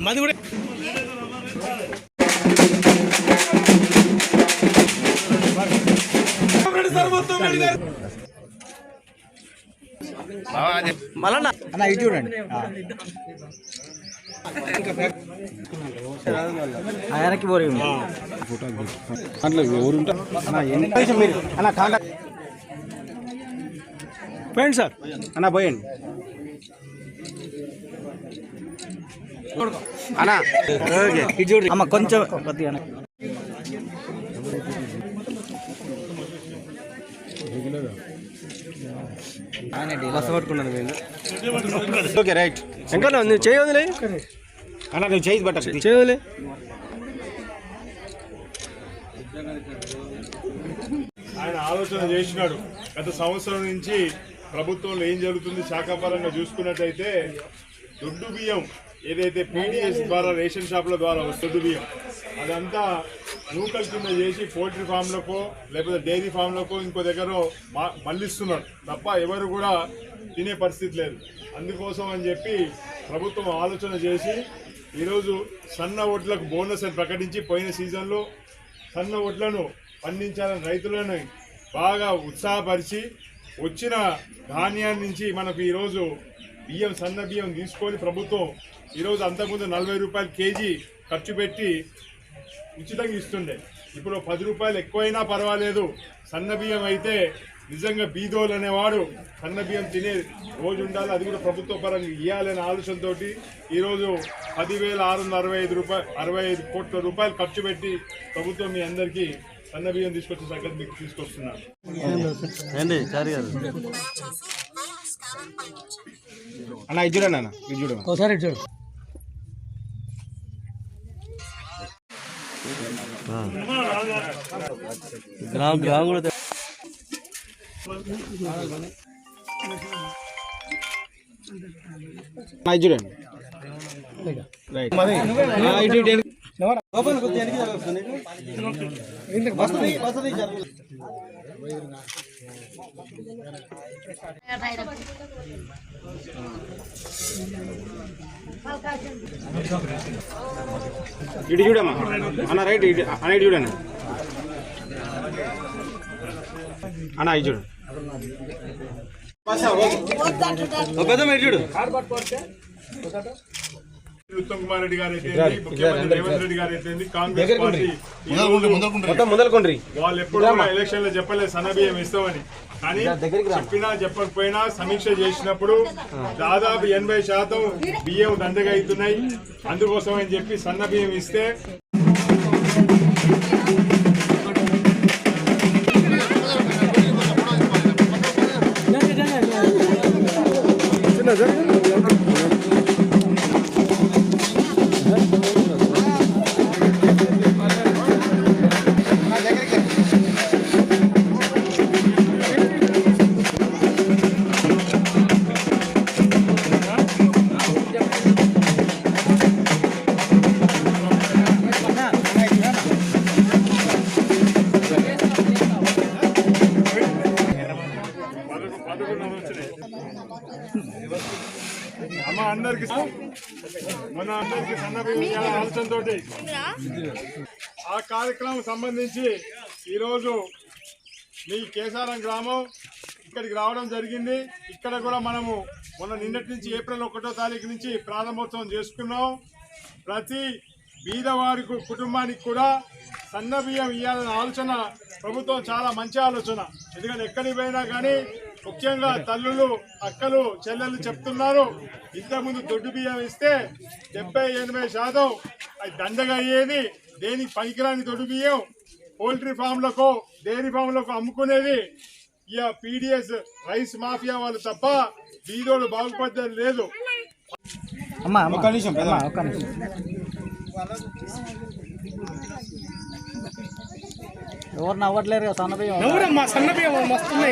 మాది కూడా మళ్ళా అన్న ఇటు చూడండి ఆయనకి పోరే ఫోటో దాంట్లో ఎవరు మీరు అన్న కాంటాక్ట్ పోయండి సార్ అన్న పోయండి అన్న. ఓకే. ఇటు చూడండి అమ్మ కొంచెం కొద్దిగా ఓకే రైట్. ఇంకా నువ్వు చేయవదిలే అన్న నువ్వు చేయి చేయవదిలే ఆయన ఆలోచన చేసినాడు. గత సంవత్సరం నుంచి ప్రభుత్వంలో ఏం జరుగుతుంది శాఖాపరంగా చూసుకున్నట్టయితే దొడ్డు బియ్యం ఏదైతే పీడిఎస్ ద్వారా రేషన్ షాపుల ద్వారా వస్తుంది బియ్యం అదంతా నూకల్ కింద చేసి పోల్ట్రీ ఫామ్లకో లేకపోతే డైరీ ఫామ్లకో ఇంకో దగ్గర మా- మళ్ళిస్తున్నారు. తప్ప ఎవరు కూడా తినే పరిస్థితి లేదు. అందుకోసం అని చెప్పి ప్రభుత్వం ఆలోచన చేసి ఈరోజు సన్న ఓట్లకు బోనస్ అని ప్రకటించి పోయిన సీజన్లో సన్న వడ్లను పండించాలని రైతులను బాగా ఉత్సాహపరిచి వచ్చిన ధాన్యాన్ని నుంచి మనకు ఈరోజు బియ్యం సన్న బియ్యం తీసుకొని ప్రభుత్వం ఈరోజు అంతకుముందు నలభై రూపాయలు కేజీ ఖర్చు పెట్టి ఉచితంగా ఇస్తుండే. ఇప్పుడు పది రూపాయలు ఎక్కువైనా పర్వాలేదు. సన్న బియ్యం అయితే నిజంగా బీదోలు అనేవాడు సన్న బియ్యం తినే రోజు ఉండాలి. అది కూడా ప్రభుత్వ పరంగా ఇవ్వాలనే ఆలోచనతోటి ఈరోజు పదివేల ఆరు వందల అరవై ఐదు రూపాయలు అరవై ఐదు కోట్ల రూపాయలు ఖర్చు పెట్టి ప్రభుత్వం మీ అందరికీ సన్న బియ్యం తీసుకొచ్చే సంగతి మీకు తీసుకొస్తున్నాను. అన్న ఇది చూడండి అన్న ఇది చూడండి ఒకసారి చూడు గ్రామ గ్రామం కూడా అన్న ఇది చూడండి రైట్ అన్న, ఇటు ఇటు వెనక్కి. ఇటు చూడమ్మా. అన్న రైట్ ఇటు అన్న ఇటు చూడండి. అన్న ఇది చూడు. ఉత్తమ్ కుమార్ రెడ్డి గారు అయితే ముఖ్యమంత్రి రేవంత్ రెడ్డి గారు అయితే కాంగ్రెస్ పార్టీ వాళ్ళు ఎప్పుడు ఎలక్షన్లో చెప్పలేదు సన్న బియ్యం ఇస్తామని. కానీ చెప్పినా చెప్పకపోయినా సమీక్ష చేసినప్పుడు దాదాపు ఎనభై శాతం బియ్యం దండగా అవుతున్నాయి అందుకోసం అని చెప్పి సన్న బియ్యం ఇస్తే పదకొ- మన అందరికి సన్న బియ్యం ఆలోచనతోటి ఆ కార్యక్రమం సంబంధించి ఈరోజు మీ కేసారం గ్రామం ఇక్కడికి రావడం జరిగింది. ఇక్కడ కూడా మనము మొన్న నిన్నటి నుంచి ఏప్రిల్ ఒకటో తారీఖు నుంచి ప్రారంభోత్సవం చేసుకున్నాం. ప్రతి బీదవారి కుటుంబానికి కూడా సన్న బియ్యం ఇవ్వాలనే ఆలోచన ప్రభుత్వం చాలా మంచి ఆలోచన. ఎందుకంటే ఎక్కడికి పోయినా కానీ ముఖ్యంగా తల్లులు అక్కలు చెల్లెలు చెప్తున్నారు. ఇంతకుముందు దొడ్డు బియ్యం ఇస్తే డెబ్బై ఎనభై శాతం అది దండగా అయ్యేది. దేనికి పనికిరాని దొడ్డు బియ్యం? పౌల్ట్రీ ఫామ్లకు డైరీ ఫామ్లకు అమ్ముకునేది. ఇక పీడిఎస్ రైస్ మాఫియా వాళ్ళు తప్ప బీదోడు బాగుపడ్డది లేదు. అమ్మ ఒక్క నిమిషం అమ్మ, ఒక్క నిమిషం. ఎవరు నవ్వట్లేరు కదా సన్న బియ్యం. ఎవరమ్మా? సన్న బియ్యం మస్తున్నాయి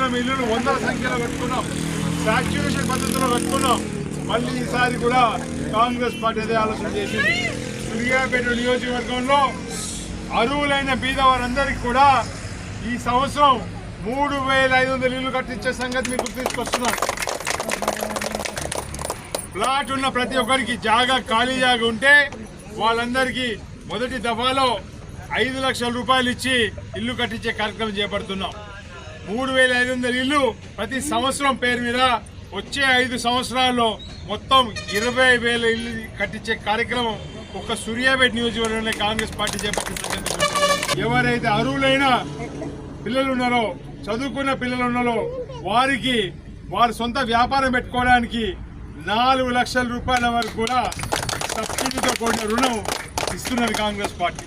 ఇందులో ఇల్లులు వందల సంఖ్యలో కట్టుకున్నాం. సాచ్యురేషన్ పద్ధతిలో కట్టుకున్నాం. మళ్ళీ ఈసారి కూడా కాంగ్రెస్ పార్టీ అదే ఆలోచన చేసింది. సూర్యాపేట నియోజకవర్గంలో అరువులైన బీద వారందరికీ కూడా ఈ సంవత్సరం మూడు వేల ఐదు వందల ఇల్లు కట్టించే సంగతి మీకు తీసుకొస్తున్నాను ప్లాట్ ఉన్న ప్రతి ఒక్కరికి జాగా ఖాళీ జాగా ఉంటే వాళ్ళందరికీ మొదటి దఫాలో ఐదు లక్షల రూపాయలు ఇచ్చి ఇల్లు కట్టించే కార్యక్రమం చేపడుతున్నాం. మూడు వేల ఐదు వందల ఇల్లు ప్రతి సంవత్సరం పేరు మీద వచ్చే ఐదు సంవత్సరాల్లో మొత్తం ఇరవై వేల ఇల్లు కట్టించే కార్యక్రమం ఒక సూర్యాపేట నియోజకవర్గంలో కాంగ్రెస్ పార్టీ చేపట్టింది ఎవరైతే అర్హులైన పిల్లలు ఉన్నారో చదువుకున్న పిల్లలు ఉన్నారో వారికి వారి సొంత వ్యాపారం పెట్టుకోవడానికి నాలుగు లక్షల రూపాయల వరకు కూడా సబ్సిడీతో కూడిన రుణం ఇస్తున్నది కాంగ్రెస్ పార్టీ.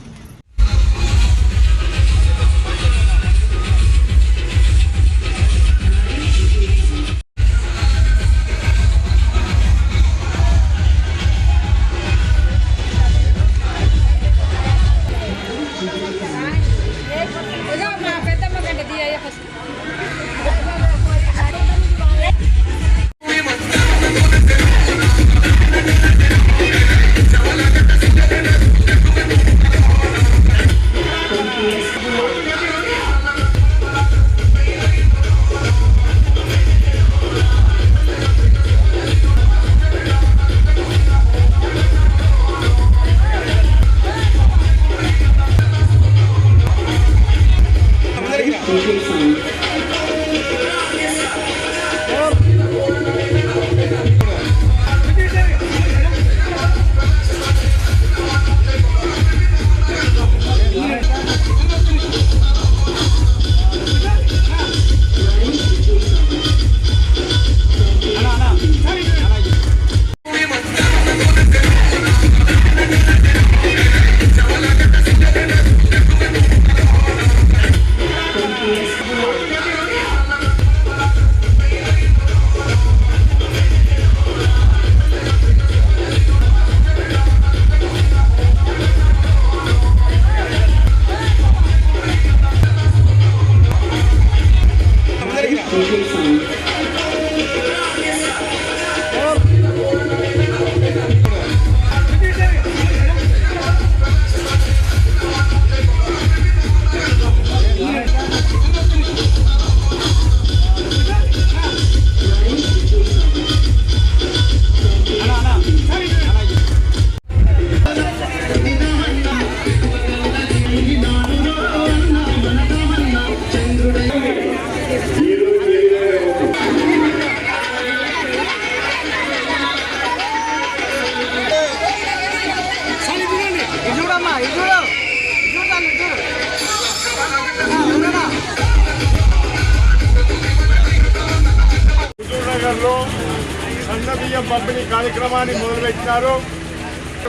కార్యక్రమాన్ని మొదలుపెట్టినారు.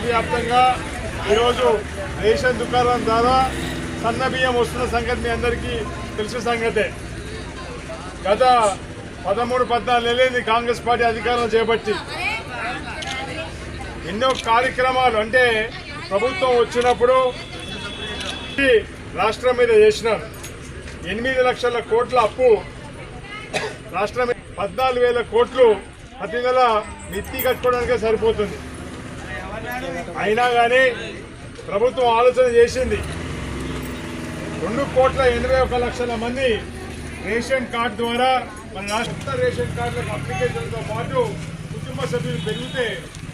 వ్యాప్తంగా ఈరోజు రేషన్ దుకాణం ద్వారా సన్న బియ్యం వస్తున్న సంగతి మీ అందరికీ తెలిసిన సంగతే. గత పదమూడు పద్నాలుగు నెలలైంది కాంగ్రెస్ పార్టీ అధికారం చేపట్టి. ఎన్నో కార్యక్రమాలు అంటే ప్రభుత్వం వచ్చినప్పుడు రాష్ట్రం మీద చేసినారు ఎనిమిది లక్షల కోట్ల అప్పు రాష్ట్రం పద్నాలుగు వేల కోట్లు ప్రతి నెల నెత్తి కట్టుకోవడానికే సరిపోతుంది. అయినా కానీ ప్రభుత్వం ఆలోచన చేసింది. రెండు కోట్ల ఎనభై ఒక లక్షల మంది రేషన్ కార్డు ద్వారా మన రాష్ట్ర రేషన్ కార్డులకు అప్లికేషన్తో పాటు కుటుంబ సభ్యులు పెరిగితే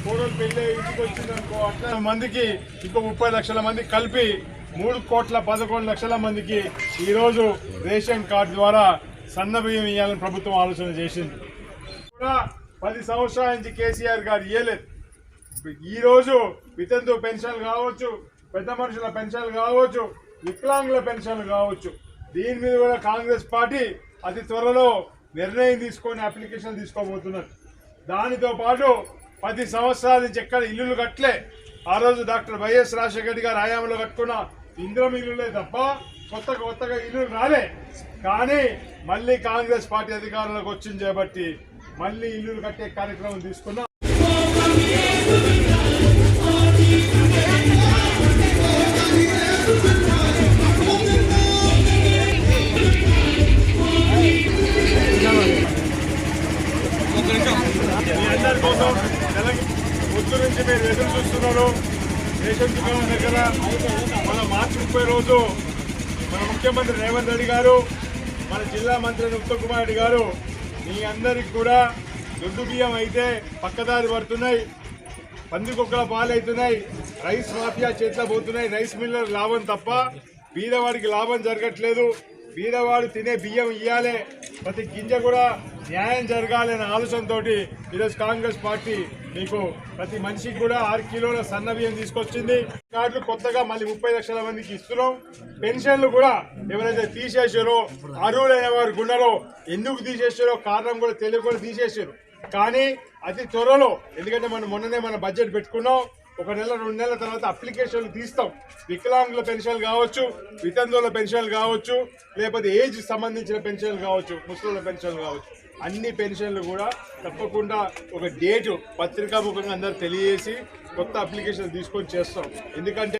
కోడలు పెళ్ళి ఇంటికి వచ్చిందనుకో అట్లా మందికి ఇంకో ముప్పై లక్షల మంది కలిపి మూడు కోట్ల పదకొండు లక్షల మందికి ఈరోజు రేషన్ కార్డు ద్వారా సన్న బియ్యం ఇవ్వాలని ప్రభుత్వం ఆలోచన చేసింది. కూడా పది సంవత్సరాల నుంచి కేసీఆర్ గారు ఇయ్యలేదు. ఈరోజు వితంతు పెన్షన్ కావచ్చు పెద్ద మనుషుల పెన్షన్లు కావచ్చు వికలాంగుల పెన్షన్లు కావచ్చు. దీని మీద కూడా కాంగ్రెస్ పార్టీ అతి త్వరలో నిర్ణయం తీసుకొని అప్లికేషన్ తీసుకోబోతున్నారు దానితో పాటు పది సంవత్సరాల నుంచి ఎక్కడ ఇల్లులు కట్టలే. ఆ రోజు డాక్టర్ వైఎస్ రాజశేఖర గారు హయాంలో కట్టుకున్న ఇంద్రం ఇల్లులే తప్ప కొత్త కొత్తగా ఇల్లులు రాలే. కానీ మళ్ళీ కాంగ్రెస్ పార్టీ అధికారంలోకి వచ్చింది చేపట్టి మళ్ళీ ఇల్లులు కట్టే కార్యక్రమం తీసుకున్నాం మీ అందరి కోసం నుంచి మీరు ఎదురు చూస్తున్నారు రేషన్ దుకాణం దగ్గర మన మార్చి ముప్పై రోజు మన ముఖ్యమంత్రి రేవంత్ రెడ్డి గారు మన జిల్లా మంత్రి ఉత్తమ్ కుమార్ రెడ్డి గారు మీ అందరికి కూడా దొడ్డు బియ్యం అయితే పక్కదారి పడుతున్నాయి పందికొక్కల పాలవుతున్నాయి రైస్ మాఫియా చేతిలో పోతున్నాయి రైస్ మిల్లర్ లాభం తప్ప బీదవాడికి లాభం జరగట్లేదు. బీదవాడు తినే బియ్యం ఇవ్వాలి ప్రతి గింజ కూడా న్యాయం జరగాలి అనే ఆలోచనతో ఈరోజు కాంగ్రెస్ పార్టీ మీకు ప్రతి మనిషికి కూడా ఆరు కిలోల సన్న బియ్యం తీసుకొచ్చింది. కార్డులు కొత్తగా మళ్ళీ ముప్పై లక్షల మందికి ఇస్తున్నాం. పెన్షన్లు కూడా ఎవరైతే తీసేసారో అర్హులైన వారు గుండెలో ఎందుకు తీసేసారో కారణం కూడా తెలియకుండా తీసేసారు కానీ అతి త్వరలో ఎందుకంటే మనం మొన్ననే మన బడ్జెట్ పెట్టుకున్నాం. ఒక నెల రెండు నెలల తర్వాత అప్లికేషన్లు తీస్తాం. వికలాంగుల పెన్షన్లు కావచ్చు వితంతువుల పెన్షన్లు కావచ్చు లేకపోతే ఏజ్ సంబంధించిన పెన్షన్లు కావచ్చు ముస్లింల పెన్షన్లు కావచ్చు. అన్ని పెన్షన్లు కూడా తప్పకుండా ఒక డేటు పత్రికాముఖంగా అందరు తెలియజేసి కొత్త అప్లికేషన్ తీసుకొని చేస్తాం. ఎందుకంటే